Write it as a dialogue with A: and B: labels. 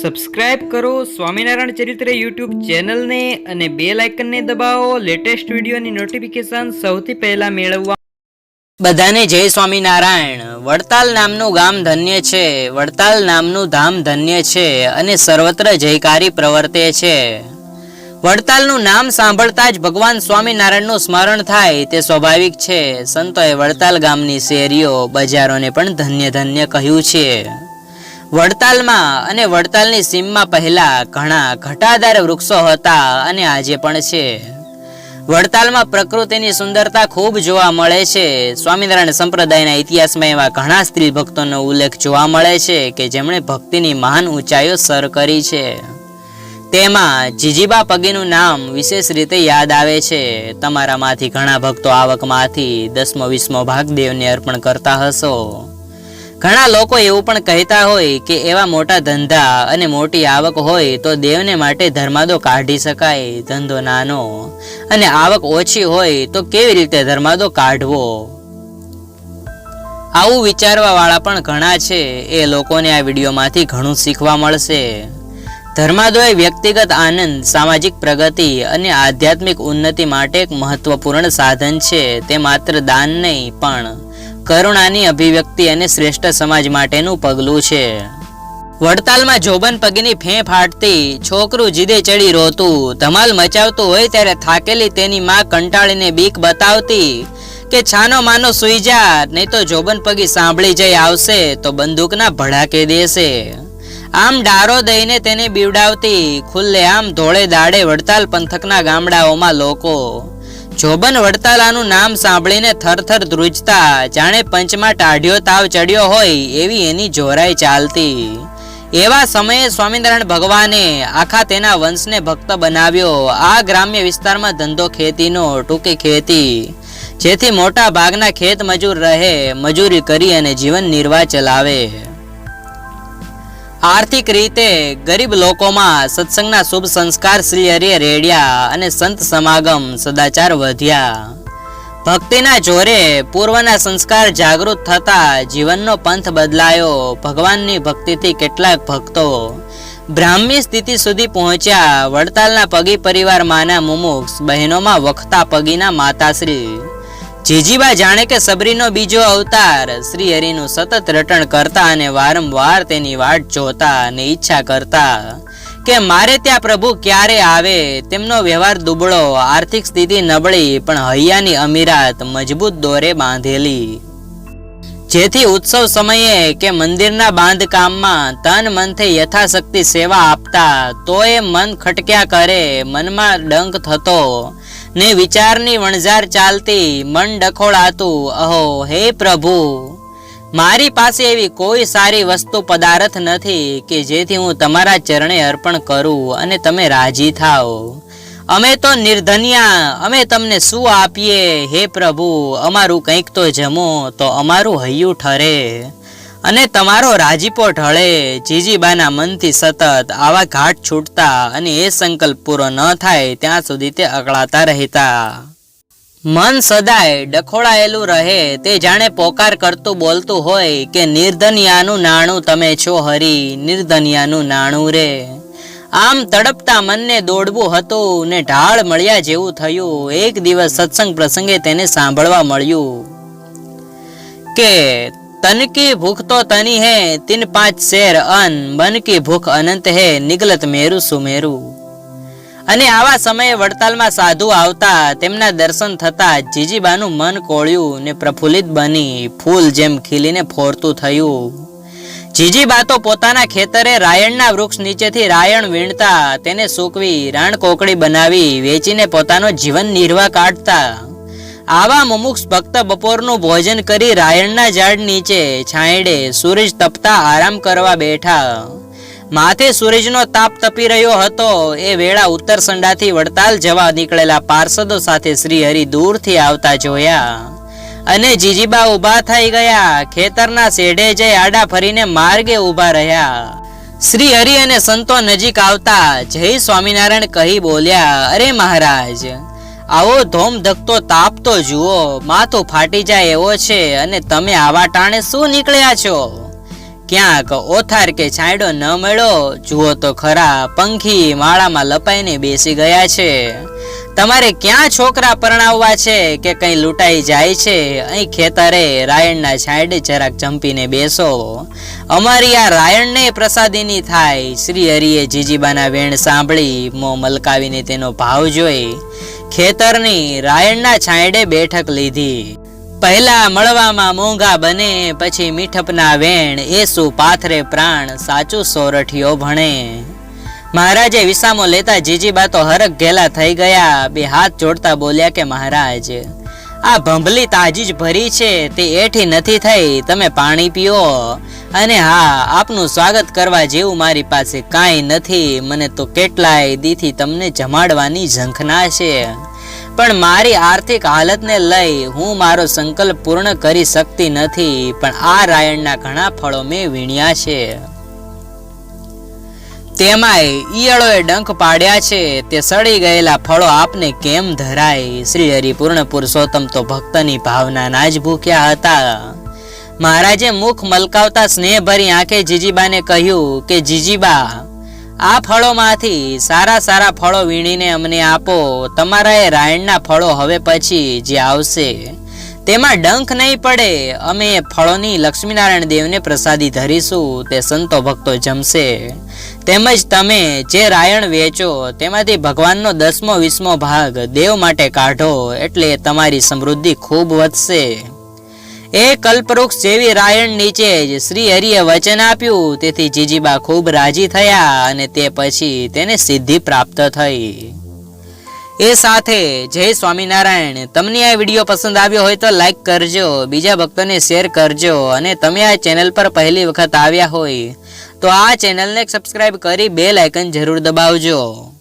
A: Subscribe કરો સ્વામિનારાયણ ચરિત્ર YouTube ચેનલને અને બે લાઇકનને દબાવો. લેટેસ્ટ વિડીયોની નોટિફિકેશન સૌથી પહેલા મેળવવા
B: બધાને જય સ્વામિનારાયણ. વડતાલ નામનું ગામ ધન્ય છે. વડતાલ નામનું ધામ ધન્ય છે અને સર્વત્ર જયકારી પ્રવર્તે છે. વડતાલનું નામ સાંભળતા જ ભગવાન સ્વામિનારાયણનું સ્મરણ થાય તે સ્વાભાવિક છે. સંતોએ વડતાલ ગામની શેરીઓ, બજારોને પણ ધન્ય ધન્ય કહ્યું છે. વડતાલમાં અને વડતાલની સીમમાં પહેલા ઘણા ઘટાદાર વૃક્ષો હતા અને આજે પણ છે. વડતાલમાં પ્રકૃતિની સુંદરતા ખૂબ જોવા મળે છે. સ્વામિનારાયણ સંપ્રદાયના ઇતિહાસમાં એવા ઘણા સ્ત્રી ભક્તોનો ઉલ્લેખ જોવા મળે છે કે જેમણે ભક્તિની મહાન ઊંચાઈઓ સર કરી છે. તેમાં જીજીબા પગીનું નામ વિશેષ રીતે યાદ આવે છે. તમારામાંથી ઘણા ભક્તો આવકમાંથી દસમો, વીસમો ભાગ દેવને અર્પણ કરતા હશો. ઘણા લોકો એવું પણ કહેતા હોય કે એવા મોટા ધંધા અને મોટી આવક હોય તો દેવને માટે ધર્માદો કાઢી શકાય, ધંધો નાનો. અને આવક ઓછી હોય તો કેવી રીતે ધર્માદો કાઢવો? આવું વિચારવા વાળા પણ ઘણા છે. એ લોકોને આ વિડીયોમાંથી ઘણું શીખવા મળશે. ધર્માદો એ વ્યક્તિગત આનંદ, સામાજિક પ્રગતિ અને આધ્યાત્મિક ઉન્નતિ માટે એક મહત્વપૂર્ણ સાધન છે. તે માત્ર દાન નહીં, પણ કરુણાની અભિવ્યક્તિ અને શ્રેષ્ઠ સમાજ માટેનું પગલું છે. વડતાલમાં જોબન પગની ફેં ફાટતી છોકરું જીદે ચડી રોતું, ધમાલ મચાવતું હોય ત્યારે થાકેલી તેની માં કંટાળીને બીક બતાવતી કે છાનો માનો સુઈ જા, નહીં તો જોબન પગી સાંભળી જઈ આવશે તો બંદૂકના ભડાકે દેશે. આમ ડારો દઈને તેને બીવડાવતી, ખુલ્લે આમ ધોળે દાડે વડતાલ પંથકના ગામડાઓમાં લોકો જોબન વડતાલાનું નામ સાંભળીને થરથર ધ્રુજતા. જાણે પંચમાં ટાઢિયો તાવ ચડ્યો હોય એવી એની જોરાઈ ચાલતી. એવા સમયે સ્વામિનારાયણ ભગવાને આખા તેના વંશને ભક્ત બનાવ્યો. આ ગ્રામ્ય વિસ્તારમાં ધંધો ખેતીનો, ટૂંકી ખેતી. જેથી મોટા ભાગના ખેત મજૂર રહે, મજૂરી કરી અને જીવન નિર્વાહ ચલાવે. આર્થિક રીતે ગરીબ લોકોમાં સત્સંગના શુભ સંસ્કાર શ્રી હરિએ રેડ્યા અને સંત સમાગમ સદાચાર વધ્યા. ભક્તિના જોરે પૂર્વના સંસ્કાર જાગૃત થતા જીવનનો પંથ બદલાયો. ભગવાનની ભક્તિથી કેટલાક ભક્તો બ્રાહ્મી સ્થિતિ સુધી પહોંચ્યા. વડતાલના પગી પરિવારમાંના મુમુક્ષ બહેનોમાં વખતા પગીના માતાશ્રી જીજીબા જાણે કે સબરીનો બીજો અવતાર. શ્રી હરિનું સતત રટણ કરતા અને વારંવાર તેની વાટ જોતા અને ઈચ્છા કરતા કે મારે ત્યાં પ્રભુ ક્યારે આવે? તેમનો વ્યવહાર દુબળો, આર્થિક સ્થિતિ નબળી, પણ હૈયાની અમીરાત મજબૂત દોરે બાંધેલી. જેથી ઉત્સવ સમયે કે મંદિરના બાંધકામમાં તન મનથી યથાશક્તિ સેવા આપતા તો એ મન ખટક્યા કરે, મનમાં ડંક થતો ને વિચારની વણઝાર ચાલતી મન ડખોળાતું, અહો, હે પ્રભુ, મારી પાસે એવી કોઈ સારી વસ્તુ પદાર્થ નથી કે જેથી હું તમારા ચરણે અર્પણ કરું અને તમે રાજી થાઓ. અમે તો નિર્ધન્યા, અમે તમને શું આપીએ? હે પ્રભુ, અમારું કંઈક તો જમો તો અમારું હૈયું ઠરે. અને તમારો રાજીપો ઢળે જીજીબાના મનથી સતત આવા ઘાટ છૂટતા અને એ સંકલ્પ પૂરો ન થાય, ત્યાં સુધી તે અકળાતા રહેતા. મન સદાય ડખોળાયેલું રહે, તે જાણે પોકાર કરતું બોલતું હોય કે નિર્ધનિયાનું નાણું તમે છો હરી, નિર્ધનિયાનું નાણું રે. આમ તડપતા મનને દોડવું હતું ને ઢાળ મળ્યા જેવું થયું, એક દિવસ સત્સંગ પ્રસંગે તેને સાંભળવા મળ્યું કે તન की ભૂખ તો તની है, तीन પાંચ શેર અન મન કી ભૂખ અનંત હે નિગલત મેરુ સુમેરું અને આવા સમયે વડતાલમાં સાધુ આવતા તેમના દર્શન થતા જીજીબાનું મન કોળ્યું ને પ્રફુલ્લિત બની ફૂલ જેમ ખીલીને ફોરતું થયું જીજીબા તો પોતાના ખેતરે રાયણના વૃક્ષ નીચેથી રાયણ વીણતા, તેને સૂકવી, રાણ કોકડી બનાવી, વેચીને પોતાનો જીવન નિર્વાહ કાઢતા। આવા મુમુક્ષ ભક્ત બપોરનું ભોજન કરી રાયણના ઝાડ નીચે છાંયડે સૂરજ તપતા આરામ કરવા બેઠા. માથે સૂરજનો તાપ તપી રહ્યો હતો. એ વેળા ઉત્તર સંડાથી વડતાલ જવા નીકળેલા પાર્ષદો સાથે શ્રી હરિ દૂરથી આવતા જોયા. અને જીજીબા ઊભા થઈ ગયા. ખેતરના શેઢે જઈ આડા ફરીને માર્ગે ઊભા રહ્યા. શ્રી હરિ અને સંતો નજીક આવતા જય સ્વામિનારાયણ કહી બોલ્યા, અરે મહારાજ આવો ધોમ ધકતો તાપ તો જુઓ, માથું ફાટી જાય એવો છે અને તમે આવા ટાણે શું નીકળ્યા છો? ક્યાંક ઓથાર કે છાંયડો ન મળ્યો? જુઓ તો ખરા, પંખી માળામાં લપાઈને બેસી ગયા છે. તમારે ક્યાં છોકરા પરણાવવા છે કે કંઈ લૂંટાઈ જાય છે? અહીં ખેતરે રાયણના છાંયડે જરાક જંપીને બેસો. અમારી આ રાયણને પ્રસાદીની થાય. શ્રી હરિએ જીજીબાના વેણ સાંભળી, મોં મલકાવીને તેનો ભાવ જોઈ. ખેતરની રાયણના છાંયડે બેઠક લીધી. પહેલા મળવામાં મોંઘા બને, પછી મીઠપના વેણ એ પાથરે પ્રાણ, સાચું સોરઠિયો ભણે. મહારાજે વિસામો લેતા જીજીબા તો હરખ ઘેલા થઈ ગયા, બે હાથ જોડતા બોલ્યા કે મહારાજ, આ ભંભલી તાજી જ ભરી છે, તે એઠી નથી થઈ, તમે પાણી પીઓ. અને હા, આપનું સ્વાગત કરવા જેવું મારી પાસે કાંઈ નથી. મને તો કેટલાય દીથી તમને જમાડવાની ઝંખના છે. પણ મારી આર્થિક હાલતને લઈ હું મારો સંકલ્પ પૂર્ણ કરી શકતી નથી, પણ આ રાયણના ઘણા ફળો મેં વીણ્યા છે. તેમાંય ઈયળોએ ડંખ પાડ્યા છે. તે સડી ગયેલા ફળો આપને કેમ ધરાય? શ્રી હરિ પુરુષોત્તમ તો ભક્તની ભાવનાના જ ભૂખ્યા હતા. મહારાજે મુખ મલકાવતા સ્નેહભરી આંખે જીજીબાને કહ્યું કે, જીજીબા, આ ફળોમાંથી સારા સારા ફળો વીણીને અમને આપો. તમારા એ રાયણના ફળો હવે પછી જે આવશે, તેમાં ડંખ નહીં પડે. અમે ફળોની લક્ષ્મીનારાયણ દેવને પ્રસાદી ધરીશું, તે સંતો ભક્તો જમશે. તેમજ તમે જે રાયણ વેચો, તેમાંથી ભગવાનનો દસમો, વીસમો ભાગ દેવ માટે કાઢો, એટલે તમારી સમૃદ્ધિ ખૂબ વધશે. એ કલ્પવૃક્ષ જેવી રાયણ નીચે જ શ્રી હરિએ વચન આપ્યું. તેથી જીજીબા ખૂબ રાજી થયા અને તે પછી તેને સિદ્ધિ પ્રાપ્ત થઈ. એ સાથે જય સ્વામિનારાયણ. તમને આ વીડિયો પસંદ આવ્યો હોય તો લાઈક કરજો, બીજા ભક્તોને શેર કરજો અને તમે આ ચેનલ પર પહેલી વખત આવ્યા હોય તો આ ચેનલને સબસ્ક્રાઈબ કરી બે લાઇકન જરૂર દબાવજો.